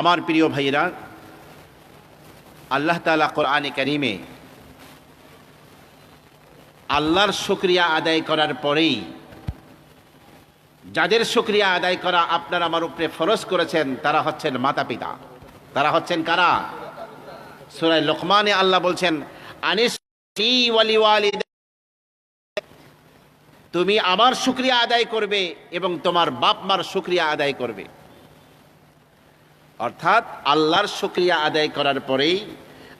আমার প্রিয় ভাইয়েরা, আল্লাহ তালা কোরআনে করিমে আল্লাহর শুক্রিয়া আদায় করার পরেই যাদের শুক্রিয়া আদায় করা আপনার আমার উপরে ফরজ করেছেন, তারা হচ্ছেন মাতা পিতা তারা হচ্ছেন কারা? সুরায় লোকমানে আল্লাহ বলছেন তুমি আমার শুক্রিয়া আদায় করবে এবং তোমার বাপ মার শুক্রিয়া আদায় করবে। অর্থাৎ আল্লাহর শুক্রিয়া আদায় করার পরেই,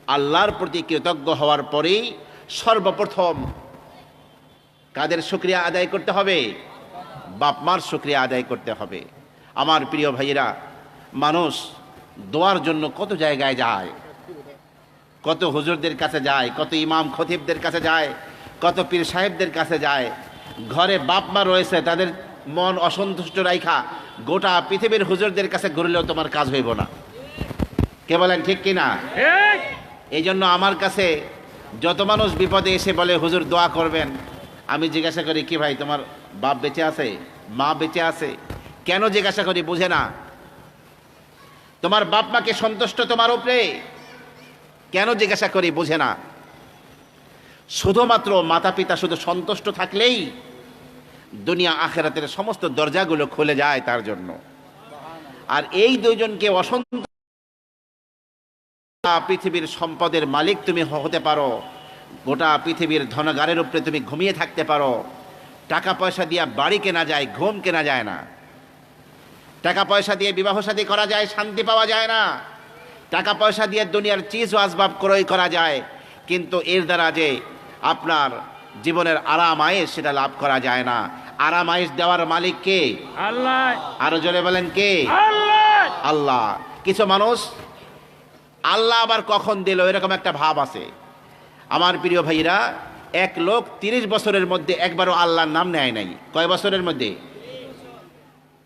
আল্লাহর প্রতি কৃতজ্ঞ হওয়ার পরেই সর্বপ্রথম কাদের শুক্রিয়া আদায় করতে হবে? বাপ মার শুক্রিয়া আদায় করতে হবে। আমার প্রিয় ভাইয়েরা, মানুষ দোয়ার জন্য কত জায়গায় যায়? কত হুজুরদের কাছে যায়, কত ইমাম খতিবদের কাছে যায়, কত পীর সাহেবদের কাছে যায়। ঘরে বাপ মা রয়েছে, তাদের মন অসন্তুষ্ট রাইখা গোটা পৃথিবীর হুজুরদের কাছে ঘুরলেও তোমার কাজ হইব না। কে বলেন ঠিক কিনা? এই জন্য আমার কাছে যত মানুষ বিপদে এসে বলে হুজুর দোয়া করবেন। আমি জিজ্ঞাসা করি কি ভাই তোমার বাপ বেঁচে আছে? মা বেঁচে আছে? কেন জিজ্ঞাসা করি বুঝে না। তোমার বাপ মাকে সন্তুষ্ট তোমার উপরে? কেন জিজ্ঞাসা করি বুঝে না। শুধুমাত্র মাতা পিতা শুধু সন্তুষ্ট থাকলেই দুনিয়া আখেরাতের সমস্ত দরজাগুলো খুলে যায় তার জন্য। আর এই দুইজনকে অসন্ত পৃথিবীর সম্পদের মালিক তুমি হতে পারো। গোটা পৃথিবীর ধনগারের উপরে তুমি ঘুমিয়ে থাকতে পারো। টাকা পয়সা দিয়ে বাড়ি কেনা যায়, ঘুম কেনা যায় না। টাকা পয়সা দিয়ে বিবাহ শাদী করা যায়, শান্তি পাওয়া যায় না। টাকা পয়সা দিয়ে দুনিয়ার চিজ ও আসবাব ক্রয় করা যায়। কিন্তু এর দ্বারা যে আপনার জীবনের আরাম আয়েস সেটা লাভ করা যায় না। আরাম আয়েস দেওয়ার মালিক কে? আল্লাহ। আরও জোরে বলেন কে? আল্লাহ। কিছু মানুষ আল্লাহ আবার কখন দিল? এরকম একটা ভাব আছে। আমার প্রিয় ভাইরা এক লোক তিরিশ বছরের মধ্যে একবারও আল্লাহর নাম নেয় নাই। কয় বছরের মধ্যে?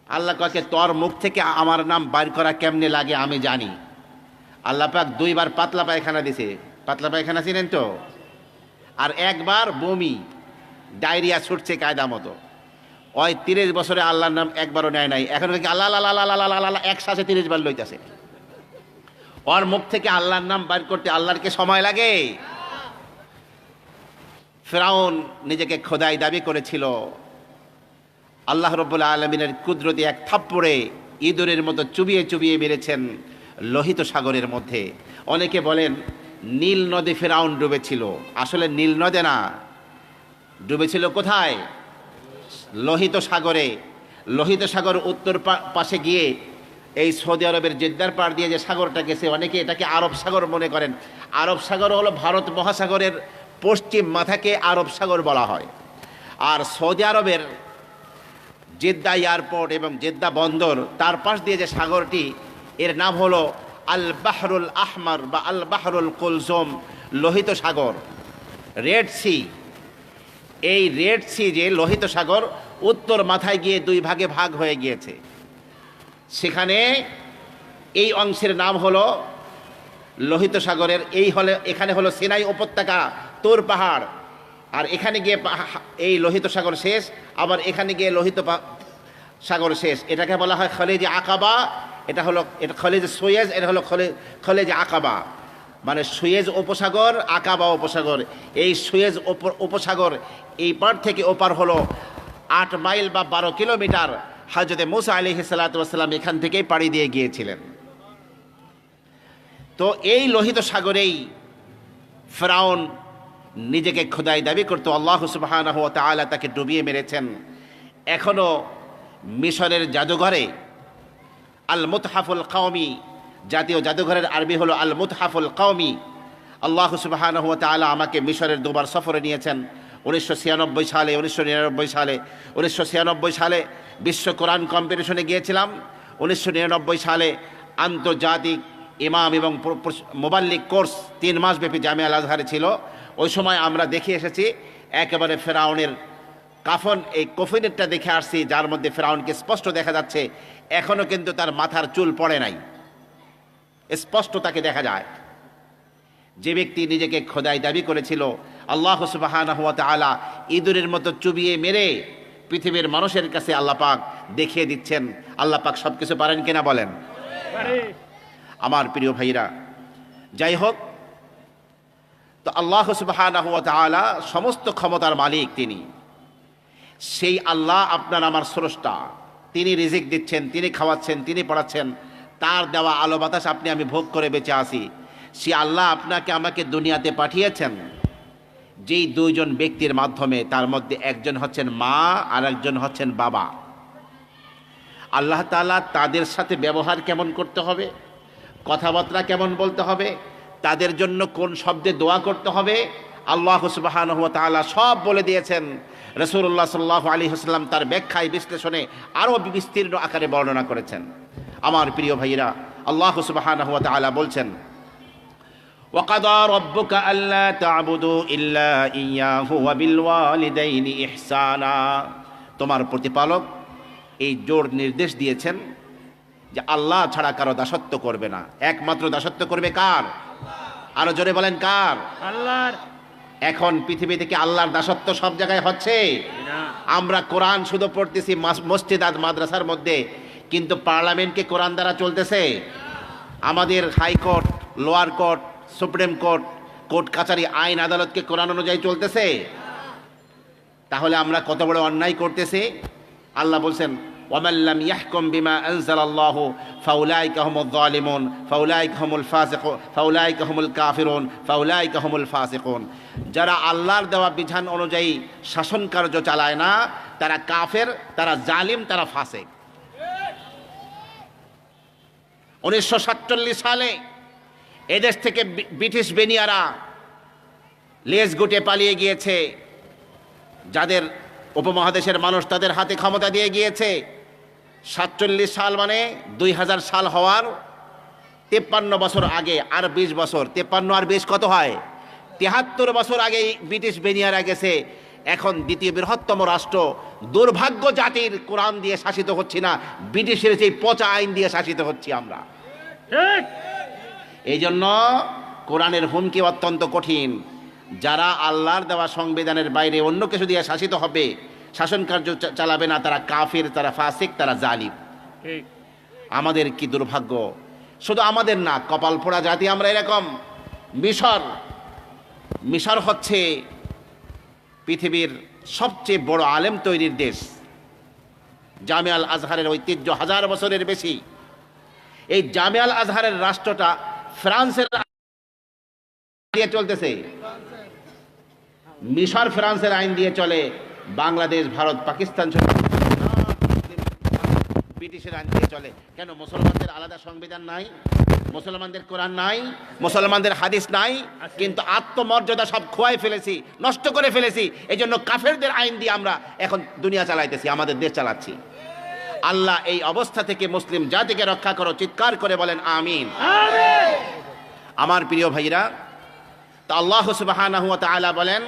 আল্লাহ কয়েকে তোর মুখ থেকে আমার নাম বাইর করা কেমনে লাগে আমি জানি। আল্লাহ পাক দুইবার পাতলা পায়খানা দিছে। পাতলা পায়খানা ছিলেন তো? আর একবার বমি, ডায়রিয়া ছুটছে কায়দা মতো। ওই তিরিশ বছরে আল্লাহর নাম একবারও নেয় নাই। এখন কি আল্লাহ আল্লাহ আল্লাহ আল্লাহ আল্লাহ, একসাথে তিরিশ বার লইতেছে। ওর মুখ থেকে আল্লাহর নাম বাইর করতে আল্লাহর কি সময় লাগে? ফেরাউন নিজেকে খোদাই দাবি করেছিল। আল্লাহ রব্বুল আলমিনের কুদরতি এক থাপ্পড়ে ইঁদুরের মতো চুবিয়ে চুবিয়ে মেরেছেন লোহিত সাগরের মধ্যে। অনেকে বলেন নীল নদে ফেরাউন ডুবেছিল। আসলে নীল নদে না, ডুবেছিল কোথায়? লোহিত সাগরে। লোহিত সাগর উত্তর পাশে গিয়ে এই সৌদি আরবের জেদ্দার পাড় দিয়ে যে সাগরটা গেছে অনেকে এটাকে আরব সাগর মনে করেন। আরব সাগর হলো ভারত মহাসাগরের পশ্চিম মাথাকে আরব সাগর বলা হয়। আর সৌদি আরবের জেদ্দা এয়ারপোর্ট এবং জেদ্দা বন্দর, তার পাশ দিয়ে যে সাগরটি, এর নাম হলো আল বাহরুল আহমার বা আল বাহরুল কুলজম লোহিত সাগর। রেড সি এই রেড সি যে লোহিত সাগর উত্তর মাথায় গিয়ে দুই ভাগে ভাগ হয়ে গিয়েছে। সেখানে এই অংশের নাম হলো লোহিত সাগরের, এই হলে, এখানে হলো সিনাই উপত্যকা, তোর পাহাড়। আর এখানে গিয়ে এই লোহিত সাগর শেষ, আবার এখানে গিয়ে লোহিত সাগর শেষ। এটাকে বলা হয় খলেজ আকাবা এটা হলো, এটা খলেজ সৈয়জ, এটা হলো খলে, খলেজ আকাবা। মানে সুয়েজ উপসাগর, আকাবা উপসাগর। এই সুয়েজ উপ- উপসাগর এই পার থেকে ওপার হলো আট মাইল বা বারো কিলোমিটার। হাজরতে মুসা আলি সাল্লাতাম এখান থেকেই পাড়ি দিয়ে গিয়েছিলেন। তো এই লোহিত সাগরেই ফ্রাউন নিজেকে খোদাই দাবি করতো, আল্লাহ তালা তাকে ডুবিয়ে মেরেছেন। এখনও মিশরের জাদুঘরে আল মুতহাফুল কওমি, জাতীয় জাদুঘরের আরবি হলো আল মুতহাফুল কওমি। আল্লাহ সুবাহানহ তালা আমাকে মিশরের দুবার সফরে নিয়েছেন। উনিশশো ছিয়ানব্বই সালে, উনিশশো নিরানব্বই সালে, উনিশশো ছিয়ানব্বই সালে বিশ্ব কোরআন কম্পিটিশনে গিয়েছিলাম। উনিশশো নিরানব্বই সালে আন্তর্জাতিক ইমাম এবং মোবাল্লিক কোর্স তিন মাস ব্যাপী জামিয়া আজহারে ছিল। ওই সময় আমরা দেখে এসেছি, একেবারে ফেরাউনের কাফন, এই কফিনেরটা দেখে আসছি, যার মধ্যে ফেরাউনকে স্পষ্ট দেখা যাচ্ছে এখনও কিন্তু তার মাথার চুল পড়ে নাই। স্পষ্ট তাকে দেখা যায়, যে ব্যক্তি নিজেকে খোদাই দাবি করেছিল, আল্লাহ সুবাহানা তালা ইঁদুরের মতো চুবিয়ে মেরে পৃথিবীর মানুষের কাছে আল্লাহ পাক দেখিয়ে দিচ্ছেন। আল্লাহ পাক সব কিছু পারেন কিনা বলেন? আমার প্রিয় ভাইরা, যাই হোক, তো আল্লাহ তাআলা সমস্ত ক্ষমতার মালিক তিনি। সেই আল্লাহ আপনার আমার স্রষ্টা। তিনি রিজিক দিচ্ছেন, তিনি খাওয়াচ্ছেন, তিনি পড়াচ্ছেন। তার দেওয়া আলো বাতাস আপনি, আমি ভোগ করে বেঁচে আসি সে আল্লাহ আপনাকে আমাকে দুনিয়াতে পাঠিয়েছেন। যেই দুইজন ব্যক্তির মাধ্যমে, তার মধ্যে একজন হচ্ছেন মা আর একজন হচ্ছেন বাবা। আল্লাহ তাআলা তাদের সাথে ব্যবহার কেমন করতে হবে? কথাবার্তা কেমন বলতে হবে? তাদের জন্য কোন শব্দে দোয়া করতে হবে? আল্লাহ সুবাহানহ তাআলা সব বলে দিয়েছেন। রসুল্লাহ সাল্লাহ আলী হাসলাম তার ব্যাখ্যায় বিশ্লেষণে আরও বিস্তীর্ণ আকারে বর্ণনা করেছেন আমার প্রিয় ভাইয়েরা আল্লাহ সুবাহানহ তাআলা বলছেন وقضى ربك ألا تعبدوا إلا إياه وبالوالدين إحسانا তোমার প্রতিপালক এই জোর নির্দেশ দিয়েছেন যে আল্লাহ ছাড়া কারো দাসত্ব করবে না একমাত্র দাসত্ব করবে কার আরো জোরে বলেন কার আল্লাহর এখন পৃথিবী থেকে আল্লাহর দাসত্ব সব জায়গায় হচ্ছে। আমরা কোরআন শুধু পড়তেছি মাস- মসজিদ আর মাদ্রাসার মধ্যে কিন্তু পার্লামেন্টকে কোরআন দ্বারা চলতেছে? আমাদের high court lower court supreme court court কাছারি আইন আদালতকে কোরআন অনুযায়ী চলতেছে? তাহলে আমরা কত বড় অন্যায় করতেছি? আল্লাহ বলছেন ওয়ামাল্লাম ইয়াহকুম বিমা আনজালাল্লাহু ফাউলাইকা হুমুল যালিমুন ফাউলাইকা হুমুল ফাসিকুন ফাউলাইকা হুমুল কাফিরুন ফাউলাইকা হুমুল ফাসিকুন যারা আল্লাহর দেওয়া বিধান অনুযায়ী শাসন কার্য চালায় না, তারা কাফের, তারা জালিম, তারা ফাসিক। উনিশশো সালে এদেশ থেকে ব্রিটিশ বেনিয়ারা লেজ গুটে পালিয়ে গিয়েছে, যাদের উপমহাদেশের মানুষ তাদের হাতে ক্ষমতা দিয়ে গিয়েছে। সাতচল্লিশ সাল মানে দুই হাজার সাল হওয়ার তেপ্পান্ন বছর আগে আর বিশ বছর। তেপ্পান্ন আর বিশ কত হয়? তেহাত্তর বছর আগে ব্রিটিশ বেনিয়ারা গেছে। এখন দ্বিতীয় বৃহত্তম রাষ্ট্র। দুর্ভাগ্য জাতির কোরআন দিয়ে শাসিত হচ্ছি না। ব্রিটিশের সেই পচা আইন দিয়ে শাসিত হচ্ছি আমরা। এই জন্য কোরআনের হুমকি অত্যন্ত কঠিন। যারা আল্লাহর দেওয়া সংবিধানের বাইরে অন্য কিছু দিয়ে শাসিত হবে শাসন কার্য চালাবে না তারা কাফির তারা ফাসিক তারা জালিম। আমাদের কি দুর্ভাগ্য? শুধু আমাদের না কপাল পোড়া জাতি আমরা এরকম। মিশর মিশর হচ্ছে পৃথিবীর সবচেয়ে বড় আলেম তৈরির দেশ। জামিয়াল আজহারের ঐতিহ্য হাজার বছরের বেশি। এই জামিয়াল আজহারের রাষ্ট্রটা ফ্রান্সের চলতেছে। মিশর ফ্রান্সের আইন দিয়ে চলে বাংলাদেশ ভারত পাকিস্তান ব্রিটিশের আইন দিয়ে চলে। কেন? মুসলমানদের আলাদা সংবিধান নাই মুসলমানদের কোরআন নাই মুসলমানদের হাদিস নাই কিন্তু আত্মমর্যাদা সব খোয়াই ফেলেছি নষ্ট করে ফেলেছি এই জন্য কাফেরদের আইন দিয়ে আমরা এখন দুনিয়া চালাইতেছি আমাদের দেশ চালাচ্ছি। আল্লাহ এই অবস্থা থেকে মুসলিম জাতিকে রক্ষা করো চিৎকার করে বলেন আমিন। আমার প্রিয় ভাইরা তা আল্লাহ ওয়া বলেন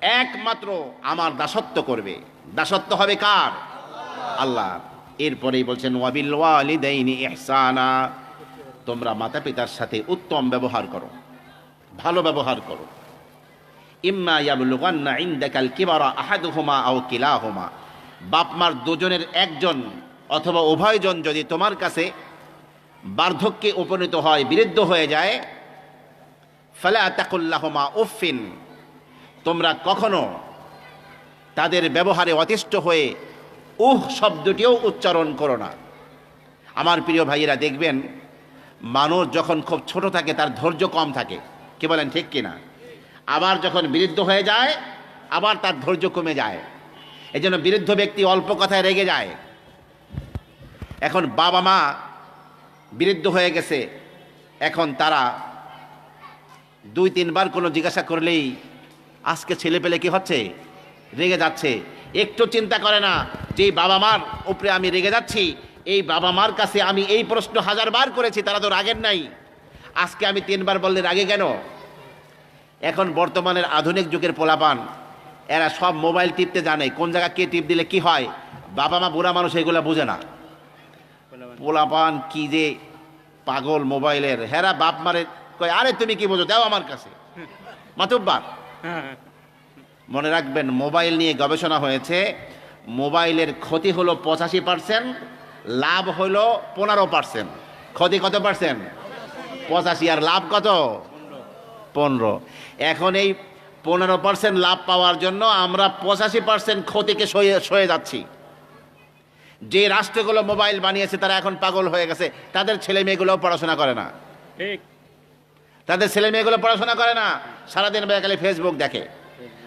একমাত্র আমার দাসত্ব করবে। দাসত্ব হবে কার? আল্লাহ। এরপরেই বলছেন, ওয়াবিল তোমরা মাতা পিতার সাথে উত্তম ব্যবহার করো, ভালো ব্যবহার করো। ইম্মা ইয়াবলুগান্না ইনদাকাল কিবারা আহাদুহুমা আও কিলাহুমা। বাপ মার দুজনের একজন অথবা উভয়জন যদি তোমার কাছে বার্ধক্যে উপনীত হয়, বিরুদ্ধ হয়ে যায়, ফালা তাকুল্লাহমা উফিন তোমরা কখনো তাদের ব্যবহারে অতিষ্ঠ হয়ে উহ শব্দটিও উচ্চারণ করো না। আমার প্রিয় ভাইয়েরা, দেখবেন মানুষ যখন খুব ছোট থাকে, তার ধৈর্য কম থাকে। কি বলেন, ঠিক কিনা আবার যখন বিরুদ্ধ হয়ে যায়, আবার তার ধৈর্য কমে যায়। এই জন্য বিরুদ্ধ ব্যক্তি অল্প কথায় রেগে যায়। এখন বাবা মা বিরুদ্ধ হয়ে গেছে। এখন তারা দুই তিনবার কোনো জিজ্ঞাসা করলেই আজকে ছেলে পেলে কি হচ্ছে? রেগে যাচ্ছে। একটু চিন্তা করে না, যে বাবা মার উপরে আমি রেগে যাচ্ছি, এই বাবা মার কাছে আমি এই প্রশ্ন হাজারবার করেছি, তারা তো রাগের নাই। আজকে আমি তিনবার বললে রাগে কেন? এখন বর্তমানের আধুনিক যুগের পোলাপান, এরা সব মোবাইল টিপতে জানে, কোন জায়গা কে টিপ দিলে কি হয়? বাবা মা বুড়া মানুষ এগুলো বোঝে না। পোলাপান কি যে পাগল মোবাইলের। হেরা বাপ মারে কয়, আরে তুমি কি বোঝো? দাও আমার কাছে। মাতুব্বার। মনে রাখবেন, মোবাইল নিয়ে গবেষণা হয়েছে, মোবাইলের ক্ষতি হলো পঁচাশি পার্সেন্ট, লাভ হলো পনেরো পার্সেন্ট। ক্ষতি কত পার্সেন্ট? পঁচাশি, আর লাভ কত? পনেরো। এখন এই পনেরো পার্সেন্ট লাভ পাওয়ার জন্য আমরা পঁচাশি পার্সেন্ট ক্ষতিকে সয়ে সয়ে যাচ্ছি। যে রাষ্ট্রগুলো মোবাইল বানিয়েছে, তারা এখন পাগল হয়ে গেছে। তাদের ছেলে মেয়েগুলোও পড়াশোনা করে না। ঠিক। তাদের ছেলে মেয়েগুলো পড়াশোনা করে না। সারাদিন খালি ফেসবুক দেখে।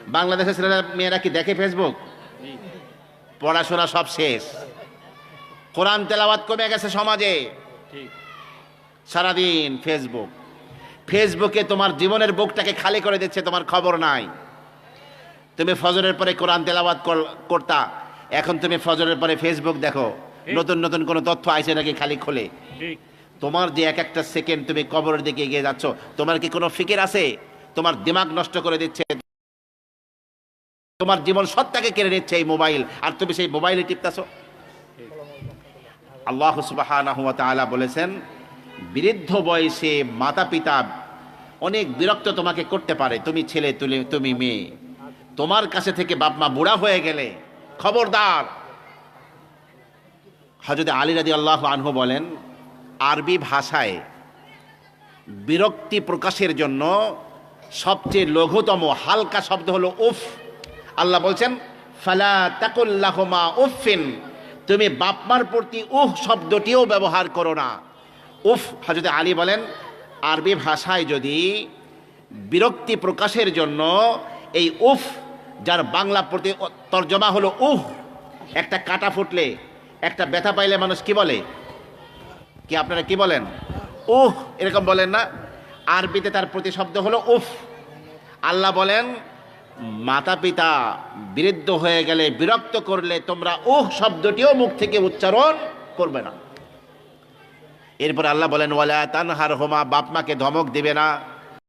বাংলাদেশের ছেলেরা মেয়েরা কি দেখে ফেসবুক পড়াশোনা সব শেষ। কোরআন তেলাওয়াত কমে গেছে সমাজে। সারাদিন ফেসবুক ফেসবুকে তোমার জীবনের বুকটাকে খালি করে দিচ্ছে তোমার খবর নাই। তুমি ফজরের পরে কোরআন তেলাওয়াত কর- করতা। এখন তুমি ফজরের পরে ফেসবুক দেখো। নতুন নতুন কোনো তথ্য আইছে নাকি খালি খোলে? ঠিক। তোমার যে এক একটা সেকেন্ড তুমি কবরের দিকে এগিয়ে যাচ্ছ, তোমার কি কোনো ফিকির আছে? তোমার দিমাগ নষ্ট করে দিচ্ছে। তোমার জীবন সত্তাকে কেড়ে নিচ্ছে এই মোবাইল। আর তুমি সেই মোবাইলে টিপতাছো। আল্লাহ তাআলা বলেছেন, বৃদ্ধ বয়সে মাতা পিতা অনেক বিরক্ত তোমাকে করতে পারে। তুমি ছেলে, তুলে, তুমি মেয়ে। তোমার কাছে থেকে বাপ মা বুড়া হয়ে গেলে, খবরদার। হজরত আলী রাদি আল্লাহ আনহু বলেন আরবি ভাষায় বিরক্তি প্রকাশের জন্য সবচেয়ে লঘুতম হালকা শব্দ হলো উফ। আল্লাহ বলছেন, ফালা তাকুল্লাহমা উফিন তুমি বাপমার প্রতি উহ শব্দটিও ব্যবহার করো না। উফ হজরত আলী বলেন, আরবি ভাষায় যদি বিরক্তি প্রকাশের জন্য এই উফ, যার বাংলা প্রতি তর্জমা হলো উহ, একটা কাটা ফুটলে, একটা ব্যথা পাইলে মানুষ কি বলে? কি আপনারা কি বলেন? উহ এরকম বলেন না। আরবিতে তার প্রতিশব্দ হলো উফ। আল্লাহ বলেন মাতা পিতা বিরুদ্ধ হয়ে গেলে বিরক্ত করলে তোমরা উহ শব্দটিও মুখ থেকে উচ্চারণ করবে না। এরপর আল্লাহ বলেন ওয়ালা তানহার হোমা বাপমাকে ধমক দিবে না।